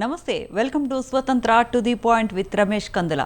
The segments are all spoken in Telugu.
నమస్తే welcome to Swatantra to the point with Ramesh Kandula.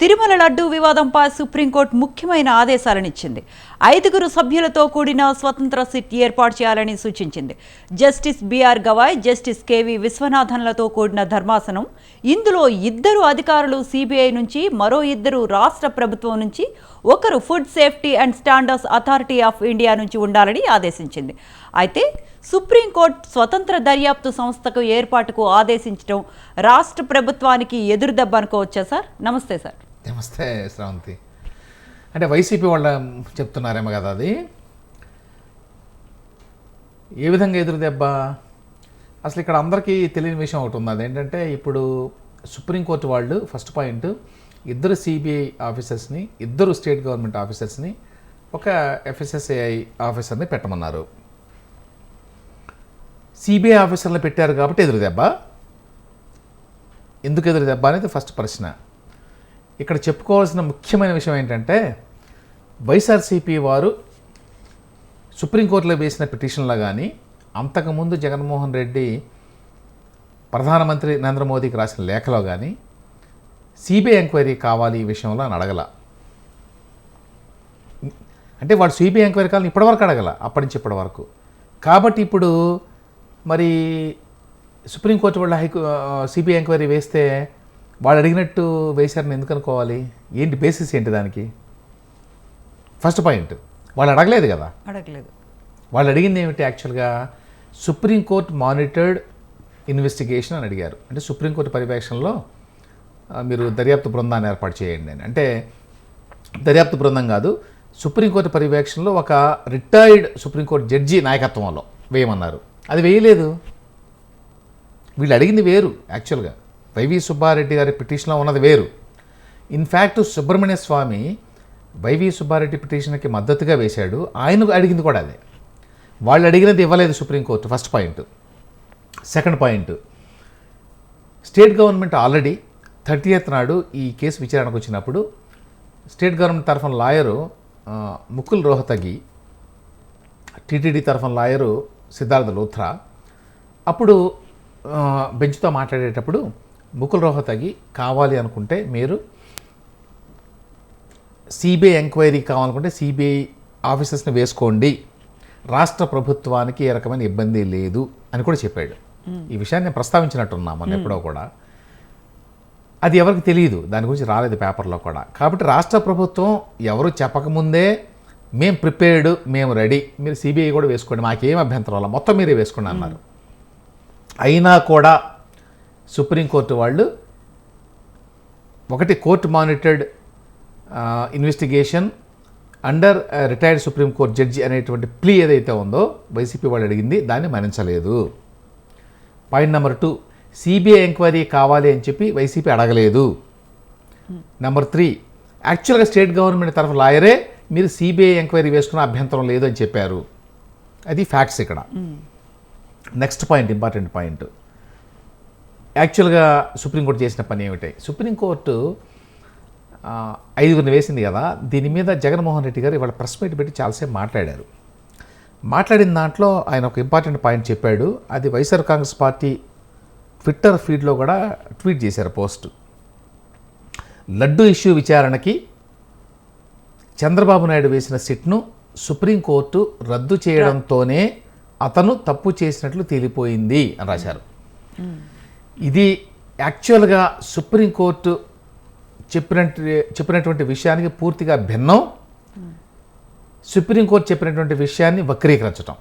Tirumala laddu వివాదంపై సుప్రీంకోర్టు ముఖ్యమైన ఆదేశాలనిచ్చింది. ఐదుగురు సభ్యులతో కూడిన స్వతంత్ర సిట్ ఏర్పాటు చేయాలని సూచించింది. Justice B R Gavai justice K V విశ్వనాథన్లతో కూడిన ధర్మాసనం ఇందులో ఇద్దరు అధికారులు సిబిఐ నుంచి మరో ఇద్దరు రాష్ట్ర ప్రభుత్వం నుంచి ఒకరు food safety and standards authority of India నుంచి ఉండాలని ఆదేశించింది. అయితే సుప్రీంకోర్టు స్వతంత్ర దర్యాప్తు సంస్థకు ఏర్పాటుకు ఆదేశించడం రాష్ట్ర ప్రభుత్వానికి ఎదురుదెబ్బ అనుకోవచ్చా సార్? నమస్తే సార్. నమస్తే శ్రావంతి. అంటే వైసీపీ వాళ్ళ చెప్తున్నారేమో కదా అది. ఏ విధంగా ఎదురు దెబ్బ? అసలు ఇక్కడ అందరికీ తెలియని విషయం ఒకటి ఉంది. అదేంటంటే ఇప్పుడు సుప్రీంకోర్టు వాళ్ళు ఫస్ట్ పాయింట్ ఇద్దరు సిబిఐ ఆఫీసర్స్ని ఇద్దరు స్టేట్ గవర్నమెంట్ ఆఫీసర్స్ని ఒక ఎఫ్ఎస్ఎస్ఏఐ ఆఫీసర్ని పెట్టమన్నారు. సిబిఐ ఆఫీసర్లు పెట్టారు కాబట్టి ఎదురు దెబ్బ. ఎందుకు ఎదురు దెబ్బ అనేది ఫస్ట్ ప్రశ్న. ఇక్కడ చెప్పుకోవాల్సిన ముఖ్యమైన విషయం ఏంటంటే వైఎస్ఆర్సీపీ వారు సుప్రీంకోర్టులో వేసిన పిటిషన్లో కానీ అంతకుముందు జగన్మోహన్ రెడ్డి ప్రధానమంత్రి నరేంద్ర మోదీకి రాసిన లేఖలో కానీ సిబిఐ ఎంక్వైరీ కావాలి ఈ విషయంలో అని అడగల. అంటే వాడు సిబిఐ ఎంక్వైరీ కావాలని ఇప్పటివరకు అడగల అప్పటి నుంచి ఇప్పటి వరకు. కాబట్టి ఇప్పుడు మరి సుప్రీంకోర్టు వాళ్ళ హైకో సిబిఐ ఎంక్వైరీ వేస్తే వాళ్ళు అడిగినట్టు వేశారని ఎందుకు అనుకోవాలి? ఏంటి బేసిస్ ఏంటి దానికి? ఫస్ట్ పాయింట్ వాళ్ళు అడగలేదు కదా? అడగలేదు. వాళ్ళు అడిగింది ఏమిటి యాక్చువల్గా సుప్రీంకోర్టు మానిటర్డ్ ఇన్వెస్టిగేషన్ అని అడిగారు. అంటే సుప్రీంకోర్టు పర్యవేక్షణలో మీరు దర్యాప్తు బృందాన్ని ఏర్పాటు చేయండి అని. అంటే దర్యాప్తు బృందం కాదు సుప్రీంకోర్టు పర్యవేక్షణలో ఒక రిటైర్డ్ సుప్రీంకోర్టు జడ్జి నాయకత్వంలో వేయమన్నారు. అది వేయలేదు. వీళ్ళు అడిగింది వేరు యాక్చువల్గా. వైవి సుబ్బారెడ్డి గారి పిటిషన్లో ఉన్నది వేరు. In fact Subramanya Swamy YV Subbareddy పిటిషన్కి మద్దతుగా వేశాడు. ఆయన అడిగింది కూడా అదే. వాళ్ళు అడిగినది ఇవ్వలేదు supreme court first point. Second point state government already thirtieth నాడు ఈ కేసు విచారణకు వచ్చినప్పుడు స్టేట్ గవర్నమెంట్ తరఫున లాయరు ముకుల్ రోహతగి టీటీడీ తరఫున లాయరు సిద్ధార్థ లోథ్రా అప్పుడు బెంచ్తో మాట్లాడేటప్పుడు ముకుల్ రోహతగి కావాలి అనుకుంటే మీరు సిబిఐ ఎంక్వైరీ కావాలనుకుంటే సిబిఐ ఆఫీసర్స్ని వేసుకోండి. రాష్ట్ర ప్రభుత్వానికి ఏ రకమైన ఇబ్బంది లేదు అని కూడా చెప్పాడు. ఈ విషయాన్ని నేను ప్రస్తావించినట్టున్నా మొన్న ఎప్పుడో కూడా. అది ఎవరికి తెలియదు. దాని గురించి రాలేదు పేపర్లో కూడా. కాబట్టి రాష్ట్ర ప్రభుత్వం ఎవరు చెప్పకముందే మేము ప్రిపేర్డ్ మేము రెడీ. మీరు సిబిఐ కూడా వేసుకోండి. మాకేం అభ్యంతరం వల్ల మొత్తం మీరే వేసుకోండి అన్నారు. అయినా కూడా సుప్రీంకోర్టు వాళ్ళు ఒకటి court monitored investigation under retired supreme court judge అనేటువంటి ప్లీ ఏదైతే ఉందో వైసీపీ వాళ్ళు అడిగింది దాన్ని మరణించలేదు point number two CBI enquiry కావాలి అని చెప్పి వైసీపీ అడగలేదు. నెంబర్ త్రీ యాక్చువల్గా స్టేట్ గవర్నమెంట్ తరఫు లాయరే మీరు సిబిఐ ఎంక్వైరీ వేసుకున్న అభ్యంతరం లేదు అని చెప్పారు. అది ఫ్యాక్ట్స్ ఇక్కడ. నెక్స్ట్ పాయింట్ ఇంపార్టెంట్ పాయింట్ యాక్చువల్గా సుప్రీంకోర్టు చేసిన పని ఏమిటి? సుప్రీంకోర్టు ఐదుగురిని వేసింది కదా దీని మీద జగన్మోహన్ రెడ్డి గారు ఇవాళ ప్రెస్ మీట్ పెట్టి చాలాసేపు మాట్లాడారు. మాట్లాడిన దాంట్లో ఆయన ఒక ఇంపార్టెంట్ పాయింట్ చెప్పాడు. అది వైఎస్ఆర్ కాంగ్రెస్ పార్టీ ట్విట్టర్ ఫీడ్లో కూడా ట్వీట్ చేశారు పోస్ట్. లడ్డు ఇష్యూ విచారణకి చంద్రబాబు నాయుడు వేసిన సిట్ను సుప్రీంకోర్టు రద్దు చేయడంతోనే అతను తప్పు చేసినట్లు తేలిపోయింది అని రాశారు. ఇది యాక్చువల్గా సుప్రీంకోర్టు చెప్పిన చెప్పినటువంటి విషయానికి పూర్తిగా భిన్నం. సుప్రీంకోర్టు చెప్పినటువంటి విషయాన్ని వక్రీకరించటం.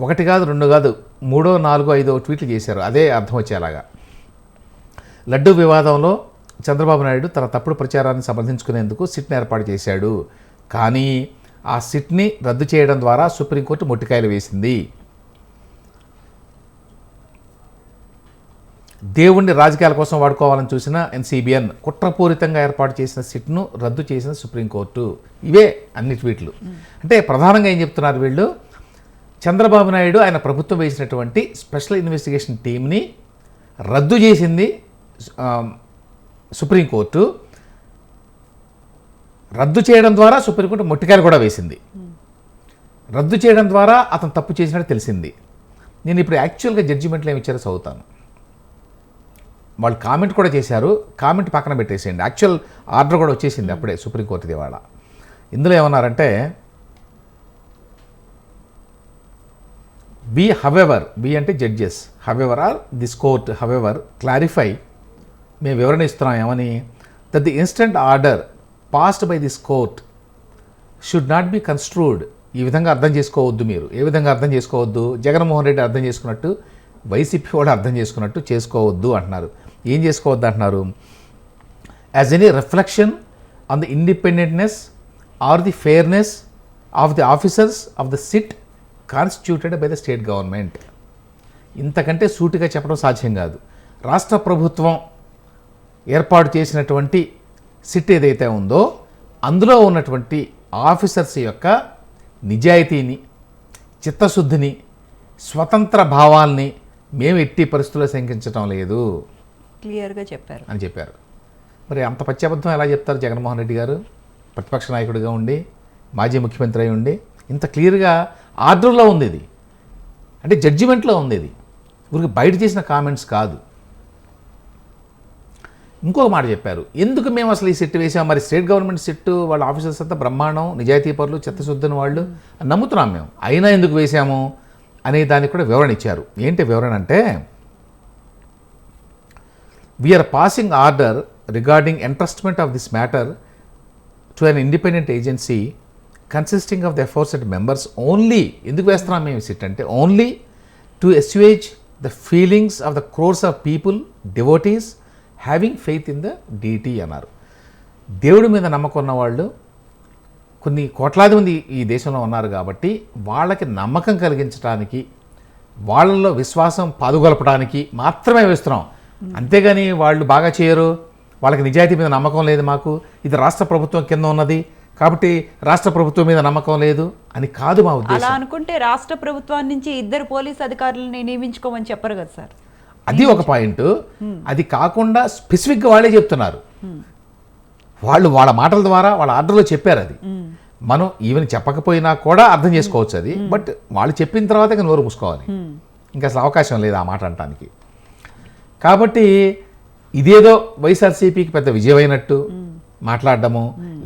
ఒకటి కాదు రెండు కాదు మూడో నాలుగో ఐదో ట్వీట్లు చేశారు. అదే అర్థం వచ్చేలాగా. లడ్డు వివాదంలో చంద్రబాబు నాయుడు తన తప్పుడు ప్రచారాన్ని సమర్థించుకునేందుకు సిట్ని ఏర్పాటు చేశాడు. కానీ ఆ సిట్ని రద్దు చేయడం ద్వారా సుప్రీంకోర్టు మొట్టికాయలు వేసింది. దేవుణ్ణి రాజకీయాల కోసం వాడుకోవాలని చూసిన ఎన్సీబీఎన్ కుట్రపూరితంగా ఏర్పాటు చేసిన సిట్ను రద్దు చేసిన సుప్రీంకోర్టు. ఇవే అన్ని ట్వీట్లు. అంటే ప్రధానంగా ఏం చెప్తున్నారు వీళ్ళు? చంద్రబాబు నాయుడు ఆయన ప్రభుత్వం వేసినటువంటి స్పెషల్ ఇన్వెస్టిగేషన్ టీంని రద్దు చేసింది సుప్రీంకోర్టు. రద్దు చేయడం ద్వారా సుప్రీంకోర్టు మొట్టికాయలు కూడా వేసింది. రద్దు చేయడం ద్వారా అతను తప్పు చేసినట్టు తెలిసింది. నేను ఇప్పుడు యాక్చువల్గా జడ్జిమెంట్లు ఏమి ఇచ్చారో చదువుతాను. వాళ్ళు కామెంట్ కూడా చేశారు. కామెంట్ పక్కన పెట్టేసేయండి. యాక్చువల్ ఆర్డర్ కూడా వచ్చేసింది అప్పుడే సుప్రీంకోర్టుది వాళ్ళ ఇందులో ఏమన్నారంటే బి హవెవర్ బి అంటే judges however are this court however clarify మేము వివరణ ఇస్తున్నాం ఏమని? That the instant order passed by this court should not be construed ఈ విధంగా అర్థం చేసుకోవద్దు మీరు. ఏ విధంగా అర్థం చేసుకోవద్దు? జగన్మోహన్ రెడ్డి అర్థం చేసుకున్నట్టు వైసీపీ కూడా అర్థం చేసుకున్నట్టు చేసుకోవద్దు అంటున్నారు. ఏం చేసుకోవద్దు అంటున్నారు? As any reflection on the independentness or the fairness of the officers of the SIT constituted by the state government ఇంతకంటే సూటిగా చెప్పడం సాధ్యం కాదు. రాష్ట్ర ప్రభుత్వం ఏర్పాటు చేసినటువంటి సిట్ ఏదైతే ఉందో అందులో ఉన్నటువంటి ఆఫీసర్స్ యొక్క నిజాయితీని చిత్తశుద్ధిని స్వతంత్ర భావాల్ని మేము ఎట్టి పరిస్థితుల్లో శంకించడం లేదు క్లియర్గా చెప్పారు. అని చెప్పారు. మరి అంత పశ్చాబద్ధం ఎలా చెప్తారు జగన్మోహన్ రెడ్డి గారు? ప్రతిపక్ష నాయకుడిగా ఉండి మాజీ ముఖ్యమంత్రి అయి ఉండి ఇంత క్లియర్గా ఆర్డర్లో ఉంది ఇది. అంటే జడ్జిమెంట్లో ఉంది ఇది. ఊరికి బయట చేసిన కామెంట్స్ కాదు. ఇంకొక మాట చెప్పారు. ఎందుకు మేము అసలు ఈ సెట్ వేసాం? మరి స్టేట్ గవర్నమెంట్ సెట్టు వాళ్ళ ఆఫీసర్స్ అంతా బ్రహ్మాండం నిజాయితీ పరులు చిత్తశుద్ధిని వాళ్ళు నమ్ముతున్నాం మేము. అయినా ఎందుకు వేసాము? అనే దానికి కూడా వివరణ ఇచ్చారు. ఏంటి వివరణ అంటే we are passing order regarding entrustment of this matter to an independent agency consisting of the aforesaid members only ఎందుకు వేస్తున్నాం మేము సిట్ అంటే only to assuage the feelings of the crores of people devotees having faith in the deity అన్నారు. దేవుడి మీద నమ్మకం ఉన్న వాళ్ళు కొన్ని కోట్లాది మంది ఈ దేశంలో ఉన్నారు కాబట్టి వాళ్ళకి నమ్మకం కలిగించడానికి వాళ్ళల్లో విశ్వాసం పాదుగొలపడానికి మాత్రమే వేస్తున్నాం. అంతేగాని వాళ్ళు బాగా చేయరు వాళ్ళకి నిజాయితీ మీద నమ్మకం లేదు మాకు ఇది రాష్ట్ర ప్రభుత్వం కింద ఉన్నది కాబట్టి రాష్ట్ర ప్రభుత్వం మీద నమ్మకం లేదు అని కాదు మా ఉద్దేశం. అలా అనుకుంటే రాష్ట్ర ప్రభుత్వం నుంచి ఇద్దరు పోలీస్ అధికారులని నియమించుకోమని చెప్పరు కదా సార్. అది ఒక పాయింట్. అది కాకుండా స్పెసిఫిక్గా వాళ్ళే చెప్తున్నారు. వాళ్ళు వాళ్ళ మాటల ద్వారా వాళ్ళ ఆర్డర్లో చెప్పారు అది. మనం ఈవెన్ చెప్పకపోయినా కూడా అర్థం చేసుకోవచ్చు అది. బట్ వాళ్ళు చెప్పిన తర్వాత ఇక నోరు మూసుకోవాలి. ఇంకా అసలు అవకాశం లేదు ఆ మాట అనటానికి కాబట్టి ఇదేదో వైఎస్ఆర్సీపీకి పెద్ద విజయమైనట్టు మాట్లాడడము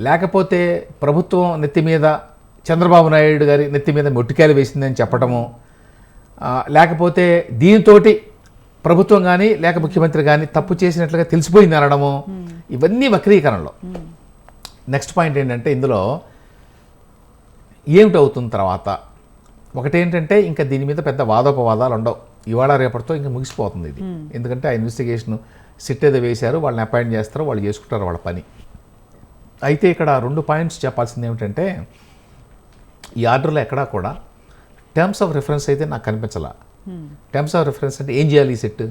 లేకపోతే ప్రభుత్వం నెత్తి మీద చంద్రబాబు నాయుడు గారి నెత్తి మీద మొట్టికాయలు వేసిందని చెప్పడము లేకపోతే దీనితోటి ప్రభుత్వం కానీ లేక ముఖ్యమంత్రి కానీ తప్పు చేసినట్లుగా తెలిసిపోయింది అనడము ఇవన్నీ వక్రీకరణలో. నెక్స్ట్ పాయింట్ ఏంటంటే ఇందులో ఏమిటి అవుతుంది తర్వాత? ఒకటేంటంటే ఇంకా దీని మీద పెద్ద వాదోపవాదాలు ఉండవు. ఇవాళ రేపటితో ఇంకా ముగిసిపోతుంది ఇది. ఎందుకంటే ఆ ఇన్వెస్టిగేషన్ సిట్ ఏదో వేశారు వాళ్ళని అపాయింట్ చేస్తారు వాళ్ళు చేసుకుంటారు వాళ్ళ పని. అయితే ఇక్కడ రెండు పాయింట్స్ చెప్పాల్సింది ఏమిటంటే ఈ ఆర్డర్లో ఎక్కడా కూడా టర్మ్స్ ఆఫ్ రిఫరెన్స్ అయితే నాకు కనిపించాల. టర్మ్స్ ఆఫ్ రిఫరెన్స్ అంటే ఏం చేయాలి ఈ సెట్?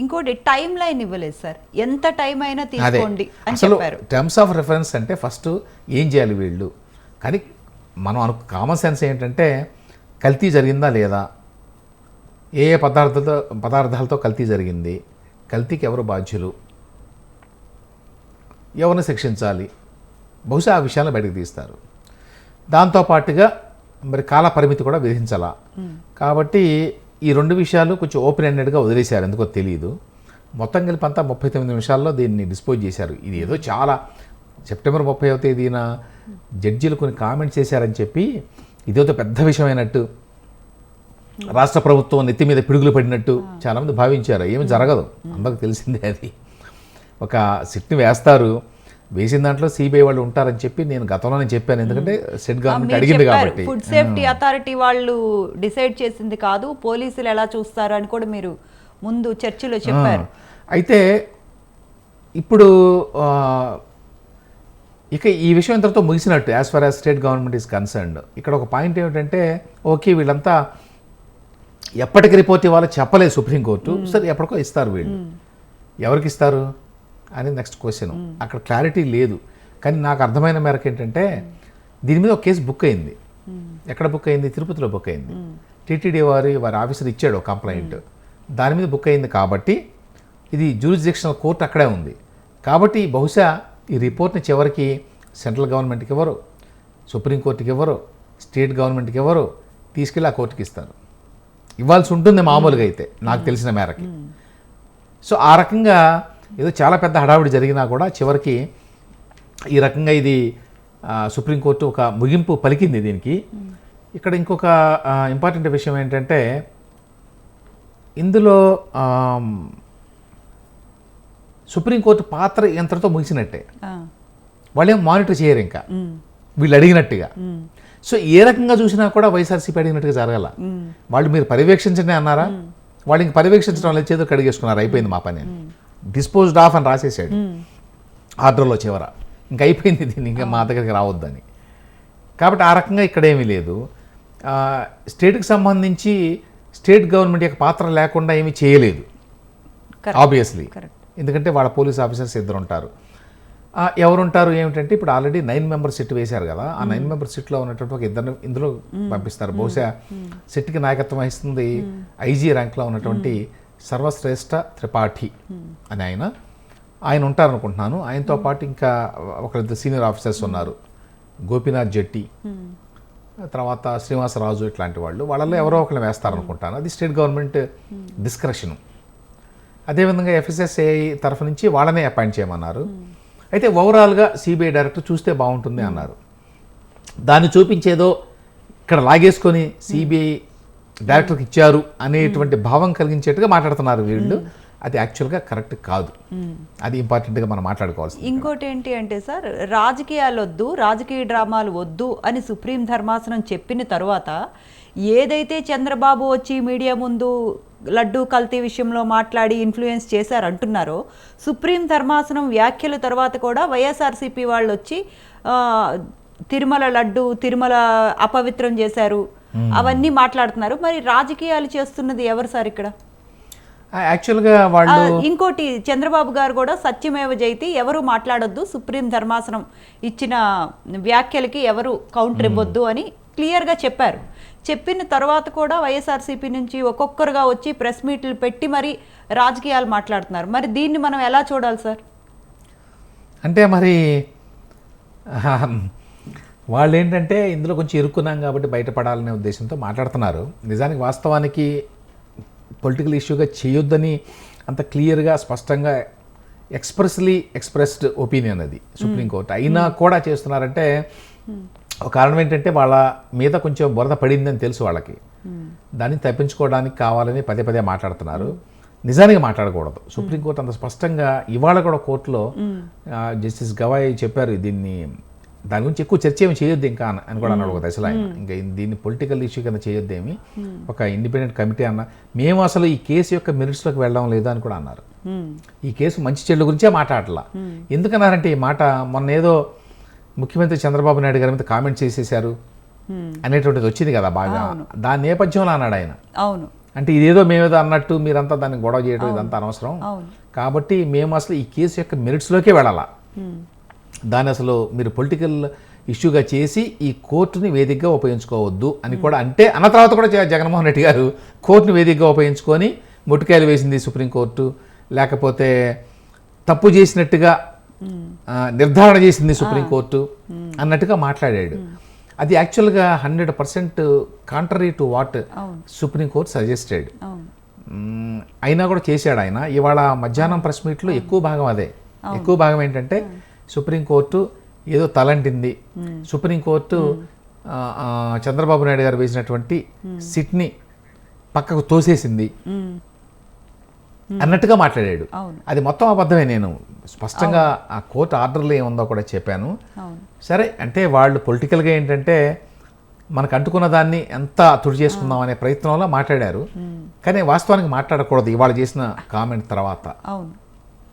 ఇంకోటి టైం లైన్ ఇవ్వలేదు సార్. ఎంత టైం అయినా తీసుకోండి అసలు టర్మ్స్ ఆఫ్ రిఫరెన్స్ అంటే ఫస్ట్ ఏం చేయాలి వీళ్ళు? కానీ మనం అను కామన్ సెన్స్ ఏంటంటే కల్తీ జరిగిందా లేదా? ఏ ఏ పదార్థాలతో పదార్థాలతో కల్తీ జరిగింది? కల్తీకి ఎవరు బాధ్యులు? ఎవరిని శిక్షించాలి? బహుశా ఆ విషయాలను బయటకు తీస్తారు. దాంతోపాటుగా మరి కాల పరిమితి కూడా విధించాలా. కాబట్టి ఈ రెండు విషయాలు కొంచెం ఓపెన్ ఎండెడ్గా వదిలేశారు. ఎందుకో తెలియదు మొత్తం కలిపి అంతా ముప్పై తొమ్మిది నిమిషాల్లో దీన్ని డిస్పోజ్ చేశారు. ఇది ఏదో చాలా సెప్టెంబర్ ముప్పైవ తేదీన జడ్జీలు కొన్ని కామెంట్స్ చేశారని చెప్పి ఇదేదో పెద్ద విషయమైనట్టు రాష్ట్ర ప్రభుత్వం నెత్తి మీద పిడుగులు పడినట్టు చాలామంది భావించారు. ఏమి జరగదు. అందరికి తెలిసిందే అది. ఒక సిట్ని వేస్తారు. వేసిన దాంట్లో సిబిఐ వాళ్ళు ఉంటారని చెప్పి నేను గతంలోనే చెప్పాను. ఎందుకంటే సెట్ గవర్నమెంట్ అడిగింది కాబట్టి. ఫుడ్ సేఫ్టీ అథారిటీ వాళ్ళు డిసైడ్ చేసింది కాదు. పోలీసులు ఎలా చూస్తారు అని కూడా మీరు ముందు చర్చలో చెప్పారు. అయితే ఇప్పుడు ఇక ఈ విషయం ఇంతటితో ముగిసినట్టు as far as state government is concerned ఇక్కడ ఒక పాయింట్ ఏమిటంటే ఓకే వీళ్ళంతా ఎప్పటికి రిపోర్ట్ ఇవ్వాలో చెప్పలేదు సుప్రీంకోర్టు. సరే ఎప్పటికో ఇస్తారు వీళ్ళు. ఎవరికి ఇస్తారు? అని నెక్స్ట్ క్వశ్చన్ అక్కడ క్లారిటీ లేదు. కానీ నాకు అర్థమైన మేరకు ఏంటంటే దీని మీద ఒక కేసు బుక్ అయింది. ఎక్కడ బుక్ అయింది? తిరుపతిలో బుక్ అయింది. టీటీడీ వారి వారి ఆఫీసర్ ఇచ్చాడు ఒక కంప్లైంట్ దాని మీద బుక్ అయింది కాబట్టి ఇది జ్యూరిస్డిక్షనల్ కోర్టు అక్కడే ఉంది. కాబట్టి బహుశా ఈ రిపోర్ట్ని చివరికి సెంట్రల్ గవర్నమెంట్కి ఇవ్వరు సుప్రీంకోర్టుకి ఇవ్వరు స్టేట్ గవర్నమెంట్కి ఇవ్వరు తీసుకెళ్ళి ఆ కోర్టుకి ఇస్తారు. ఇవ్వాల్సి ఉంటుంది మామూలుగా అయితే నాకు తెలిసిన మేరకి. సో ఆ రకంగా ఏదో చాలా పెద్ద హడావిడి జరిగినా కూడా చివరికి ఈ రకంగా ఇది సుప్రీంకోర్టు ఒక ముగింపు పలికింది దీనికి. ఇక్కడ ఇంకొక ఇంపార్టెంట్ విషయం ఏంటంటే ఇందులో సుప్రీంకోర్టు పాత్ర ఎంతటితో ముగిసినట్టే. వాళ్ళు ఏం మానిటర్ చేయరు ఇంకా. వీళ్ళు అడిగినట్టుగా. సో ఏ రకంగా చూసినా కూడా వైఎస్ఆర్సీపీ అడిగినట్టుగా జరగాల. వాళ్ళు మీరు పర్యవేక్షించండి అన్నారా? వాళ్ళు ఇంక పర్యవేక్షించడం లేదు చేతులు కడిగేసుకున్నారు అయిపోయింది మా పని డిస్పోజ్డ్ ఆఫ్ అని రాసేసాడు ఆర్డర్లో చివర. ఇంకా అయిపోయింది దీన్ని ఇంకా మా దగ్గరికి రావద్దని. కాబట్టి ఆ రకంగా ఇక్కడ ఏమీ లేదు. స్టేట్కి సంబంధించి స్టేట్ గవర్నమెంట్ యొక్క పాత్ర లేకుండా ఏమీ చేయలేదు. ఆబ్వియస్లీ. ఎందుకంటే వాళ్ళ పోలీస్ ఆఫీసర్స్ ఇద్దరు ఉంటారు ఎవరుంటారు ఏమిటంటే ఇప్పుడు ఆల్రెడీ నైన్ మెంబర్ సిట్ వేశారు కదా. ఆ నైన్ మెంబర్ సిట్లో ఉన్నటువంటి ఒక ఇద్దరు ఇందులో పంపిస్తారు. బహుశా సిట్కి నాయకత్వం వహిస్తుంది ఐజీ ర్యాంక్లో ఉన్నటువంటి సర్వశ్రేష్ఠ త్రిపాఠి అని ఆయన ఆయన ఉంటారు అనుకుంటున్నాను ఆయనతో పాటు ఇంకా ఒకరిద్దరు సీనియర్ ఆఫీసర్స్ ఉన్నారు. గోపీనాథ్ జెట్టి తర్వాత శ్రీనివాసరాజు ఇట్లాంటి వాళ్ళు. వాళ్ళలో ఎవరో ఒకరిని వేస్తారనుకుంటాను. అది స్టేట్ గవర్నమెంట్ డిస్క్రషన్. అదేవిధంగా ఎఫ్ఎస్ఎస్ఏ తరఫు నుంచి వాళ్ళనే అపాయింట్ చేయమన్నారు. అయితే ఓవరాల్గా సిబిఐ డైరెక్టర్ చూస్తే బాగుంటుంది అన్నారు. దాన్ని చూపించేదో ఇక్కడ లాగేసుకొని సిబిఐ డైరెక్టర్కి ఇచ్చారు అనేటువంటి భావం కలిగించేట్టుగా మాట్లాడుతున్నారు వీళ్ళు. అది యాక్చువల్గా కరెక్ట్ కాదు. అది ఇంపార్టెంట్గా మనం మాట్లాడుకోవాల్సింది. ఇంకోటి ఏంటి అంటే సార్ రాజకీయాలు వద్దు రాజకీయ డ్రామాలు వద్దు అని సుప్రీం ధర్మాసనం చెప్పిన తర్వాత ఏదైతే చంద్రబాబు వచ్చి మీడియా ముందు లడ్డూ కల్తీ విషయంలో మాట్లాడి ఇన్ఫ్లుయెన్స్ చేశారంటున్నారో సుప్రీం ధర్మాసనం వ్యాఖ్యల తర్వాత కూడా వైఎస్ఆర్సీపీ వాళ్ళు వచ్చి తిరుమల లడ్డు తిరుమల అపవిత్రం చేశారు అవన్నీ మాట్లాడుతున్నారు. మరి రాజకీయాలు చేస్తున్నది ఎవరు సార్ ఇక్కడ? యాక్చువల్గా వాళ్ళు ఇంకోటి చంద్రబాబు గారు కూడా సత్యమేవ జయతి ఎవరు మాట్లాడొద్దు సుప్రీం ధర్మాసనం ఇచ్చిన వ్యాఖ్యలకి ఎవరు కౌంటర్ ఇవ్వద్దు అని క్లియర్గా చెప్పారు. చెప్పిన తర్వాత కూడా వైఎస్ఆర్సీపీ నుంచి ఒక్కొక్కరుగా వచ్చి ప్రెస్ మీట్లు పెట్టి మరి రాజకీయాలు మాట్లాడుతున్నారు. మరి దీన్ని మనం ఎలా చూడాలి సార్? అంటే మరి వాళ్ళు ఏంటంటే ఇందులో కొంచెం ఇరుక్కున్నాం కాబట్టి బయటపడాలనే ఉద్దేశంతో మాట్లాడుతున్నారు. నిజానికి వాస్తవానికి పొలిటికల్ ఇష్యూగా చేయొద్దని అంత క్లియర్గా స్పష్టంగా ఎక్స్ప్రెస్లీ ఎక్స్ప్రెస్డ్ ఒపీనియన్ అది సుప్రీంకోర్టు. అయినా కూడా చేస్తున్నారంటే ఒక కారణం ఏంటంటే వాళ్ళ మీద కొంచెం బురద పడిందని తెలుసు వాళ్ళకి. దాన్ని తప్పించుకోవడానికి కావాలని పదే పదే మాట్లాడుతున్నారు. నిజానికి మాట్లాడకూడదు. సుప్రీంకోర్టు అంత స్పష్టంగా ఇవాళ కూడా కోర్టులో జస్టిస్ గవాయ్ చెప్పారు దీన్ని దాని గురించి ఎక్కువ చర్చ ఏమి చేయొద్దు ఇంకా అని కూడా అన్నాడు ఒక దశలో ఆయన. ఇంకా దీన్ని పొలిటికల్ ఇష్యూ కింద చేయొద్దేమి? ఒక ఇండిపెండెంట్ కమిటీ అన్న. మేము అసలు ఈ కేసు యొక్క మెరిట్స్లోకి వెళ్ళడం లేదు అని కూడా అన్నారు. ఈ కేసు మంచి చెడు గురించే మాట్లాడలా. ఎందుకన్నారంటే ఈ మాట మొన్న ఏదో ముఖ్యమంత్రి చంద్రబాబు నాయుడు గారి మీద కామెంట్ చేసేశారు మ్మ్. అనేటువంటిది వచ్చింది కదా బాగా. దాని నేపథ్యంలో అన్నాడు ఆయన. అవును. అంటే ఇదేదో మేమేదో అన్నట్టు మీరంతా దాన్ని గొడవ చేయడం ఇదంతా అనవసరం. కాబట్టి మేము అసలు ఈ కేసు యొక్క మెరిట్స్లోకే వెళ్ళాలా. దాన్ని అసలు మీరు పొలిటికల్ ఇష్యూగా చేసి ఈ కోర్టుని వేదికగా ఉపయోగించుకోవద్దు అని కూడా అంటే అన్న తర్వాత కూడా జగన్మోహన్ రెడ్డి గారు కోర్టుని వేదికగా ఉపయోగించుకొని ముట్టుకాయలు వేసింది సుప్రీంకోర్టు లేకపోతే తప్పు చేసినట్టుగా నిర్ధారణ చేసింది సుప్రీంకోర్టు అన్నట్టుగా మాట్లాడాడు. అది యాక్చువల్గా hundred percent contrary to what supreme court suggested అయినా కూడా చేశాడు ఆయన. ఇవాళ మధ్యాహ్నం ప్రెస్ మీట్లో ఎక్కువ భాగం అదే. ఎక్కువ భాగం ఏంటంటే సుప్రీంకోర్టు ఏదో తలంటింది. సుప్రీంకోర్టు చంద్రబాబు నాయుడు గారు వేసినటువంటి సిట్ని పక్కకు తోసేసింది. అన్నట్టుగా మాట్లాడాడు. అది మొత్తం అబద్ధమే. నేను స్పష్టంగా ఆ కోర్టు ఆర్డర్లో ఏముందో కూడా చెప్పాను. సరే అంటే వాళ్ళు పొలిటికల్గా ఏంటంటే మనకు అంటుకున్న దాన్ని ఎంత తుడి చేసుకుందాం అనే ప్రయత్నంలో మాట్లాడారు. కానీ వాస్తవానికి మాట్లాడకూడదు ఇవాళ చేసిన కామెంట్ తర్వాత. అవును.